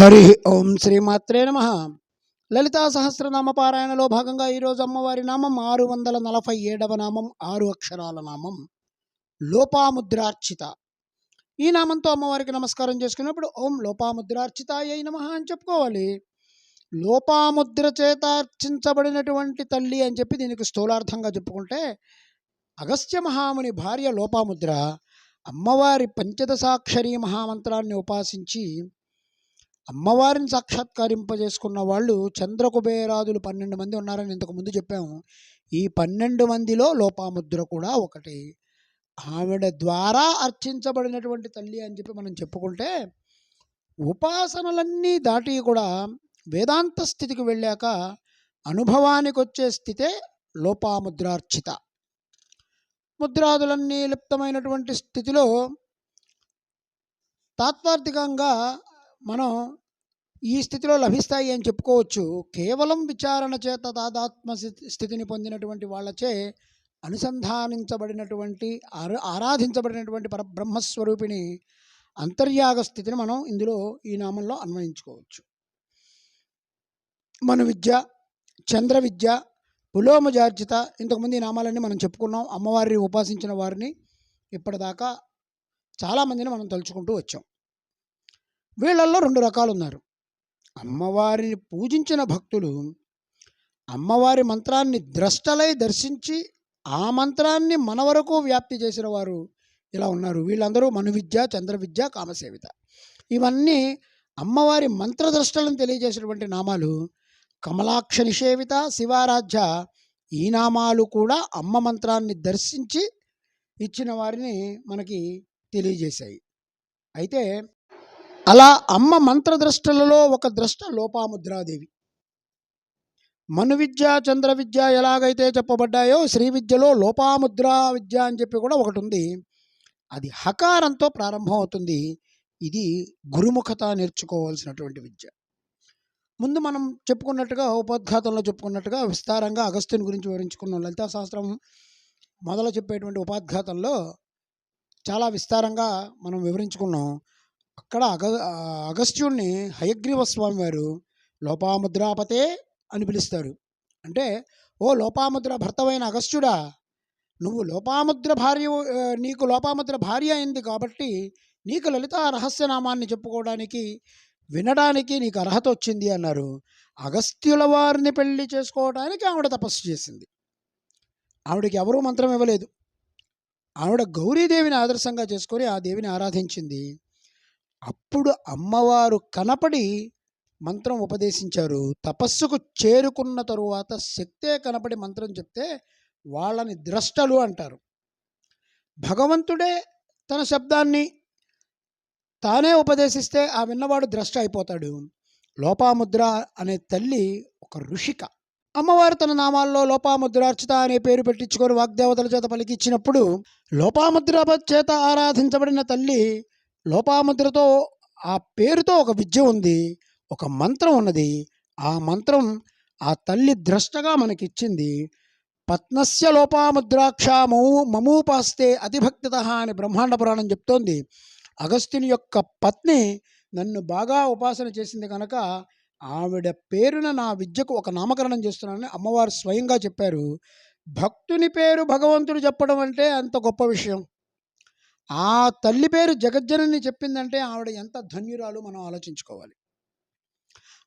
హరి ఓం శ్రీమాత్రే నమ. లలితా సహస్రనామ పారాయణలో భాగంగా ఈరోజు అమ్మవారి నామం ఆరు వందల నలభై ఏడవ నామం ఆరు అక్షరాల నామం. లోపాముద్రార్చిత. ఈ నామంతో అమ్మవారికి నమస్కారం చేసుకున్నప్పుడు ఓం లోపాముద్రార్చిత లోపాముద్రార్చితాయ నమ అని చెప్పుకోవాలి. లోపాముద్ర చేత అర్చించబడినటువంటి తల్లి అని చెప్పి దీనికి స్థూలార్థంగా చెప్పుకుంటే అగస్త్య మహాముని భార్య లోపాముద్ర అమ్మవారి పంచదశాక్షరి మహామంత్రాన్ని ఉపాసించి అమ్మవారిని సాక్షాత్కరింపజేసుకున్న వాళ్ళు చంద్రకుబేరాదులు పన్నెండు మంది ఉన్నారని ఇంతకుముందు చెప్పాము. ఈ పన్నెండు మందిలో లోపాముద్ర కూడా ఒకటి. ఆవిడ ద్వారా అర్చించబడినటువంటి తల్లి అని చెప్పి మనం చెప్పుకుంటే ఉపాసనలన్నీ దాటి కూడా వేదాంత స్థితికి వెళ్ళాక అనుభవానికి వచ్చే స్థితే లోపాముద్రార్చిత. ముద్రాదులన్నీ లిప్తమైనటువంటి స్థితిలో తాత్వార్థికంగా మనం ఈ స్థితిలో లభిస్తాయి అని చెప్పుకోవచ్చు. కేవలం విచారణ చేత తాదాత్మ స్థితిని పొందినటువంటి వాళ్ళచే అనుసంధానించబడినటువంటి ఆరా- ఆరాధించబడినటువంటి పరబ్రహ్మస్వరూపిణి అంతర్యాగ స్థితిని మనం ఇందులో ఈ నామంలో అన్వయించుకోవచ్చు. మన విద్య చంద్ర విద్య పులోమజార్జిత ఇంతకుముందు ఈ నామాలన్నీ మనం చెప్పుకున్నాం. అమ్మవారిని ఉపాసించిన వారిని ఇప్పటిదాకా చాలామందిని మనం తలుచుకుంటూ వచ్చాం. వీళ్ళల్లో రెండు రకాలు ఉన్నారు అమ్మవారిని పూజించిన భక్తులు అమ్మవారి మంత్రాన్ని ద్రష్టలై దర్శించి ఆ మంత్రాన్ని మన వరకు వ్యాప్తి చేసిన వారు ఇలా ఉన్నారు. వీళ్ళందరూ మనువిద్య విద్య చంద్ర విద్య కామసేవిత. ఇవన్నీ అమ్మవారి మంత్రద్రష్టలను తెలియజేసినటువంటి నామాలు కమలాక్ష నిషేవిత శివారాధ్య ఈ నామాలు కూడా అమ్మ మంత్రాన్ని దర్శించి ఇచ్చిన వారిని మనకి తెలియజేశాయి. అయితే అలా అమ్మ మంత్రద్రష్టలలో ఒక ద్రష్ట లోపాముద్రాదేవి. మను విద్య చంద్ర విద్య ఎలాగైతే చెప్పబడ్డాయో శ్రీ విద్యలో లోపాముద్రా విద్య అని చెప్పి కూడా ఒకటి ఉంది అది హకారంతో ప్రారంభం అవుతుంది. ఇది గురుముఖత నేర్చుకోవాల్సినటువంటి విద్య. ముందు మనం చెప్పుకున్నట్టుగా ఉపోద్ఘాతంలో చెప్పుకున్నట్టుగా విస్తారంగా అగస్త్యుని గురించి వివరించుకున్నాం. లలితా శాస్త్రం మొదలు చెప్పేటువంటి ఉపోద్ఘాతంలో చాలా విస్తారంగా మనం వివరించుకున్నాం. అక్కడ అగ అగస్త్యుడిని అగస్త్యుణ్ణి హయగ్రీవ స్వామి వారు లోపాముద్రాపతే అని పిలుస్తారు. అంటే ఓ లోపాముద్ర భర్తవైన అగస్త్యుడా నువ్వు లోపాముద్ర భార్య నీకు లోపాముద్ర భార్య అయింది కాబట్టి నీకు లలిత రహస్యనామాన్ని చెప్పుకోవడానికి వినడానికి నీకు అర్హత వచ్చింది అన్నారు. అగస్త్యుల వారిని పెళ్ళి చేసుకోవడానికి ఆవిడ తపస్సు చేసింది. ఆవిడకి ఎవరూ మంత్రం ఇవ్వలేదు. ఆవిడ గౌరీదేవిని ఆదర్శంగా చేసుకొని ఆ దేవిని ఆరాధించింది. అప్పుడు అమ్మవారు కనపడి మంత్రం ఉపదేశించారు. తపస్సుకు చేరుకున్న తరువాత శక్తే కనపడి మంత్రం చెప్తే వాళ్ళని ద్రష్టలు అంటారు. భగవంతుడే తన శబ్దాన్ని తానే ఉపదేశిస్తే ఆ విన్నవాడు ద్రష్ట అయిపోతాడు. లోపాముద్ర అనే తల్లి ఒక ఋషిక. అమ్మవారు తన నామాల్లో లోపాముద్రార్చిత అనే పేరు పెట్టించుకొని వాగ్దేవతల చేత పలికిచ్చినప్పుడు లోపాముద్ర చేత ఆరాధించబడిన తల్లి లోపాముద్రతో ఆ పేరుతో ఒక విద్య ఉంది ఒక మంత్రం ఉన్నది. ఆ మంత్రం ఆ తల్లి ద్రష్టగా మనకిచ్చింది. పత్నస్య లోపాముద్రాక్ష మము మమూపాస్తే అతిభక్తిత అని బ్రహ్మాండ పురాణం చెప్తోంది. అగస్త్యుని యొక్క పత్ని నన్ను బాగా ఉపాసన చేసింది కనుక ఆవిడ పేరున నా విద్యకు ఒక నామకరణం చేస్తున్నానని అమ్మవారు స్వయంగా చెప్పారు. భక్తుని పేరు భగవంతుడు చెప్పడం అంటే అంత గొప్ప విషయం. ఆ తల్లి పేరు జగజ్జనని చెప్పిందంటే ఆవిడ ఎంత ధన్యురాలు మనం ఆలోచించుకోవాలి.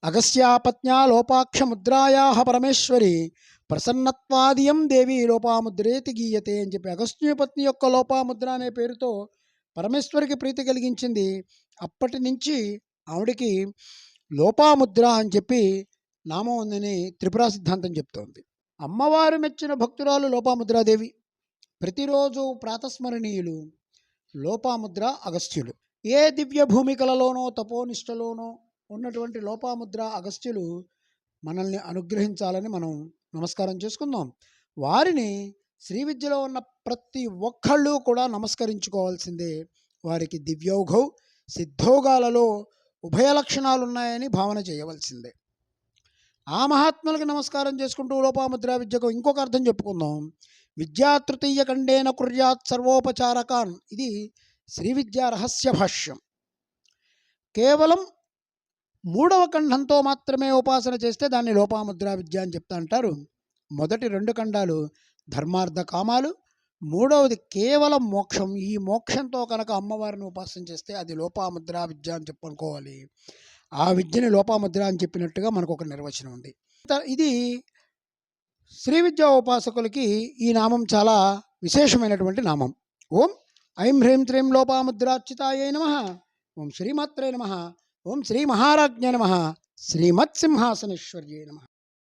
అగస్యాపత్న్యా లోపాక్ష ముద్రాయా పరమేశ్వరి ప్రసన్నత్వాదియం దేవి లోపాముద్రేతి గీయతే అని చెప్పి అగస్త్యపత్ని యొక్క లోపాముద్ర అనే పేరుతో పరమేశ్వరికి ప్రీతి కలిగించింది. అప్పటి నుంచి ఆవిడికి లోపాముద్ర అని చెప్పి నామం ఉందని త్రిపురా సిద్ధాంతం చెప్తోంది. అమ్మవారు మెచ్చిన భక్తురాలు లోపాముద్రాదేవి. ప్రతిరోజు ప్రాతస్మరణీయులు. లోపాముద్ర అగస్త్యులు. ఏ దివ్య భూమికలలోనో తపోనిష్టలోనో ఉన్నటువంటి లోపాముద్ర అగస్త్యులు మనల్ని అనుగ్రహించాలని మనం నమస్కారం చేసుకుందాం. వారిని శ్రీ విద్యలో ఉన్న ప్రతి ఒక్కళ్ళు కూడా నమస్కరించుకోవాల్సిందే. వారికి దివ్యౌఘౌ సిద్ధోగాలలో ఉభయ లక్షణాలు ఉన్నాయని భావన చేయవలసిందే. ఆ మహాత్ములకి నమస్కారం చేసుకుంటూ లోపాముద్ర విద్యకు ఇంకొక అర్థం చెప్పుకుందాం. విద్యా తృతీయ ఖండేన కుర్యాత్ సర్వోపచారకాన్. ఇది శ్రీ విద్యా రహస్య భాష్యం. కేవలం మూడవ ఖండంతో మాత్రమే ఉపాసన చేస్తే దాన్ని లోపాముద్రా విద్య అని చెప్తా అంటారు. మొదటి రెండు ఖండాలు ధర్మార్థ కామాలు మూడవది కేవలం మోక్షం. ఈ మోక్షంతో కనుక అమ్మవారిని ఉపాసన చేస్తే అది లోపాముద్రా విద్య అని చెప్పుకోవాలి ఆ విద్యని లోపాముద్ర అని చెప్పినట్టుగా మనకు ఒక నిర్వచనం ఉంది. త- ఇది శ్రీ విద్యా ఉపాసకులకి ఈ నామం చాలా విశేషమైనటువంటి నామం. ఓం ఐం హ్రీం త్రీం లోపాముద్రార్చితాయ నమ. ఓం శ్రీమాత్రే నమ. ఓం శ్రీ మహారాజ్ఞ నమ. శ్రీమత్సింహాసనేశ్వర్యే నమ.